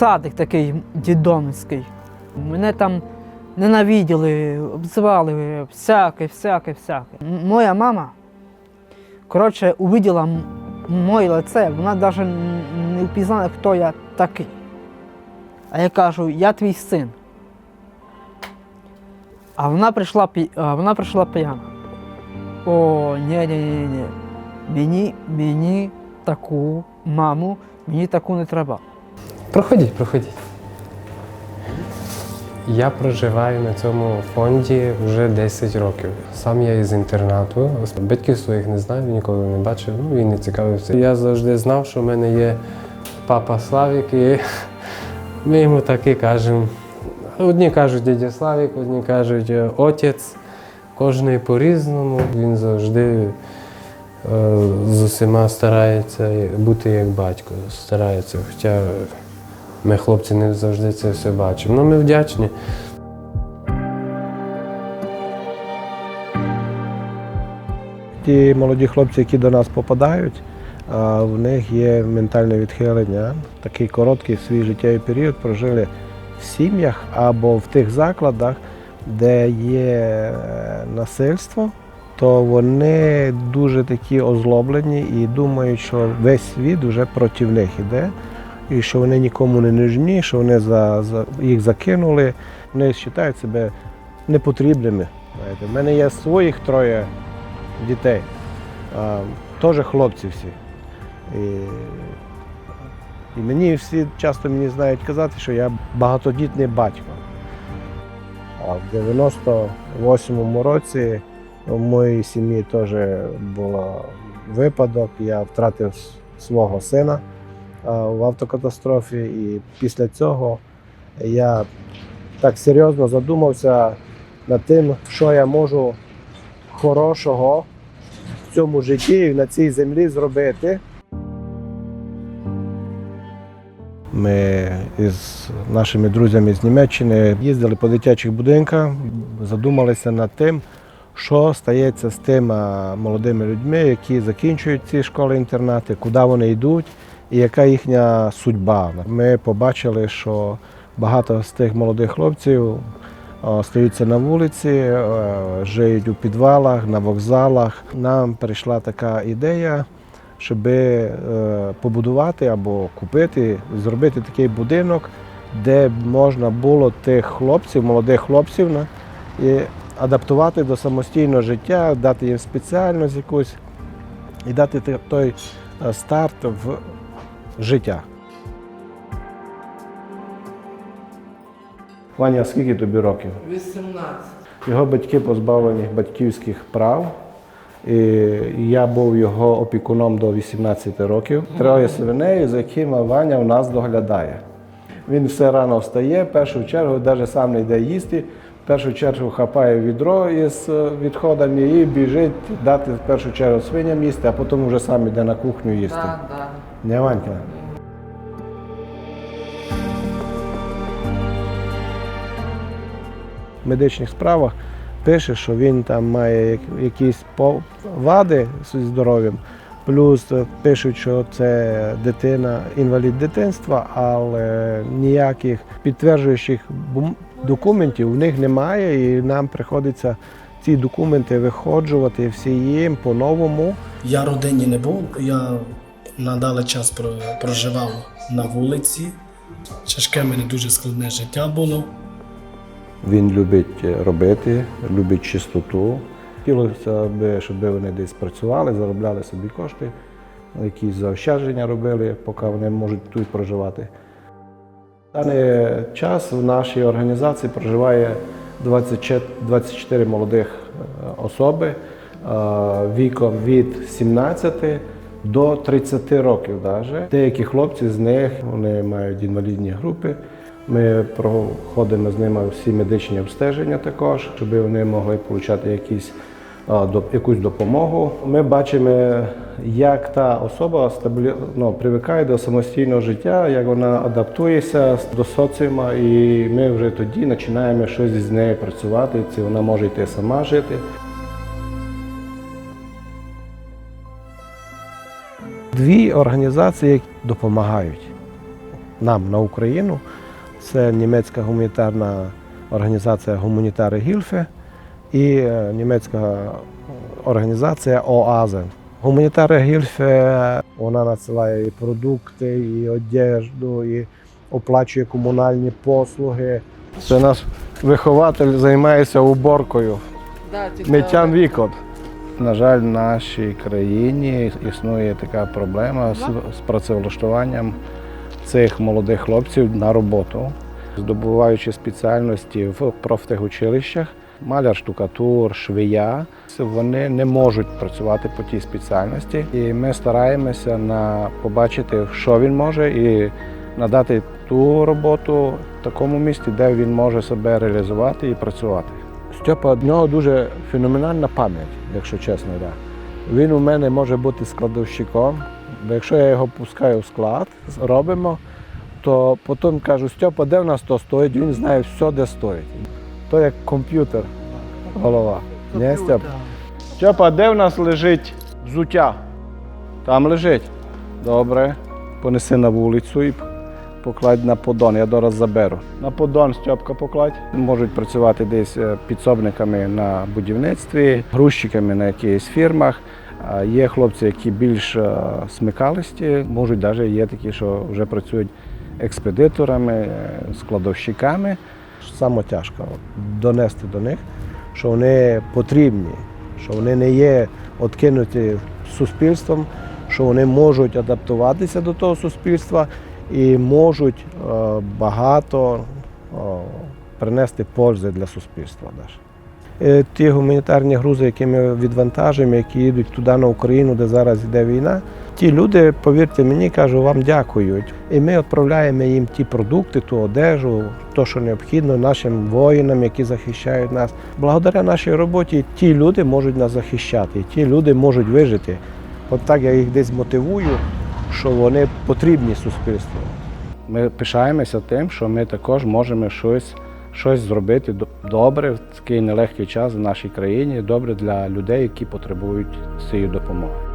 садик такий дідомський. Мене там ненавиділи, обзивали всяке, всяке, всяке. Моя мама, коротше, увиділа моє лице, вона навіть не впізнала, хто я такий. А я кажу, я твій син. А вона прийшла, вона прийшла п'яна. О, ні, ні, ні, ні. Мені, мені таку маму, мені таку не треба. Проходіть, проходіть. Я проживаю на цьому фонді вже 10 років. Сам я із інтернату. Батьків своїх не знаю, ніколи не бачив, ну і не цікавився. Я завжди знав, що в мене є папа Славік, і ми йому так і кажемо. Одні кажуть дядя Славік, одні кажуть е, отець. Кожний по-різному. Він завжди е, з усіма старається бути як батько. Старається. Хоча ми, хлопці, не завжди це все бачимо. Ну, ми вдячні. Ті молоді хлопці, які до нас попадають, в них є ментальне відхилення. Такий короткий свій життєвий період прожили в сім'ях або в тих закладах, де є е, насильство, то вони дуже такі озлоблені і думають, що весь світ вже проти них іде, і що вони нікому не нужні, що вони за, за, їх закинули, вони вважають себе непотрібними. В мене є своїх троє дітей. А, Теж хлопці всі. І, і мені всі часто мені знають казати, що я багатодітний батько. А в 98-му році в моїй сім'ї теж був випадок. Я втратив свого сина в автокатастрофі, і після цього я так серйозно задумався над тим, що я можу хорошого в цьому житті і на цій землі зробити. Ми із нашими друзями з Німеччини їздили по дитячих будинках, задумалися над тим, що стається з тими молодими людьми, які закінчують ці школи-інтернати, куди вони йдуть і яка їхня судьба. Ми побачили, що багато з тих молодих хлопців остаються на вулиці, е, живуть у підвалах, на вокзалах. Нам прийшла така ідея, щоб е, побудувати або купити, зробити такий будинок, де можна було тих хлопців, молодих хлопців, і адаптувати до самостійного життя, дати їм спеціальність якусь і дати той е, старт в життя. Ваня, скільки тобі років? 18. Його батьки позбавлені батьківських прав. І я був його опікуном до 18 років. Троє свиней, за якими Ваня в нас доглядає. Він все рано встає, в першу чергу навіть сам не йде їсти. Першу чергу хапає відро із е, відходами і біжить дати в першу чергу свиням їсти, а потім вже сам йде на кухню їсти. Так, так. Не Ванька? В медичних справах пише, що він там має якісь вади зі здоров'ям, плюс пишуть, що це дитина, інвалід дитинства, але ніяких підтверджуючих документів у них немає, і нам приходиться ці документи виходжувати всі їм по-новому. Я родині не був, я на далий час проживав на вулиці. Тяжке мене дуже складне життя було. Він любить робити, любить чистоту. Хотілося б, щоб вони десь працювали, заробляли собі кошти, якісь заощадження робили, поки вони можуть тут проживати. Даний час в нашій організації проживає 24 24 молодих е, особи е, віком від 17 до 30 років. Даже. Деякі хлопці з них вони мають інвалідні групи. Ми проходимо з ними всі медичні обстеження також, щоб вони могли отримати якісь, якусь допомогу. Ми бачимо, як та особа стабілі... ну, привикає до самостійного життя, як вона адаптується до соціуму, і ми вже тоді починаємо щось з нею працювати. Чи вона може йти сама жити. Дві організації допомагають. нам на Україну. Це німецька гуманітарна організація Гуманітари Гільфе і е, німецька організація ОАЗен. Гуманітари Гільфе вона надсилає і продукти, і одежду, і оплачує комунальні послуги. Це наш вихователь займається уборкою, миттям вікон. На жаль, в нашій країні існує така проблема з, з працевлаштуванням цих молодих хлопців на роботу, здобуваючи спеціальності в профтехучилищах, маляр, штукатур, швія. Вони не можуть працювати по тій спеціальності, і ми стараємося на побачити, що він може, і надати ту роботу в такому місці, де він може себе реалізувати і працювати. Степа, в нього дуже феноменальна пам'ять, якщо чесно. Да. Він у мене може бути складовщиком, бо якщо я його пускаю в склад, робимо, то потім кажу, Степа, де в нас то стоїть, він знає все, де стоїть. То як комп'ютер, голова. Не, Степа? Степа, де в нас лежить взуття? Там лежить. Добре. Понеси на вулицю і покладь на поддон. Я дораз заберу. На поддон Степка покладь. Можуть працювати десь е, підсобниками на будівництві, грузчиками на якихось фірмах. Є хлопці, які більш е, смикалисті, можуть навіть є такі, що вже працюють експедиторами, е, складовщиками. Саме тяжко донести до них, що вони потрібні, що вони не є откинуті суспільством, що вони можуть адаптуватися до того суспільства і можуть е, багато принести пользи для суспільства. Е, Ті гуманітарні грузи, які ми відвантажуємо, які їдуть туди на Україну, де зараз йде війна, ті люди, повірте мені, кажу, вам дякують. І ми відправляємо їм ті продукти, ту одежу, то, що необхідно нашим воїнам, які захищають нас. Благодаря нашій роботі ті люди можуть нас захищати, ті люди можуть вижити. От так я їх десь мотивую, що вони потрібні суспільству. Ми пишаємося тим, що ми також можемо щось, щось зробити до- добре в такий нелегкий час в нашій країні, добре для людей, які потребують цієї допомоги.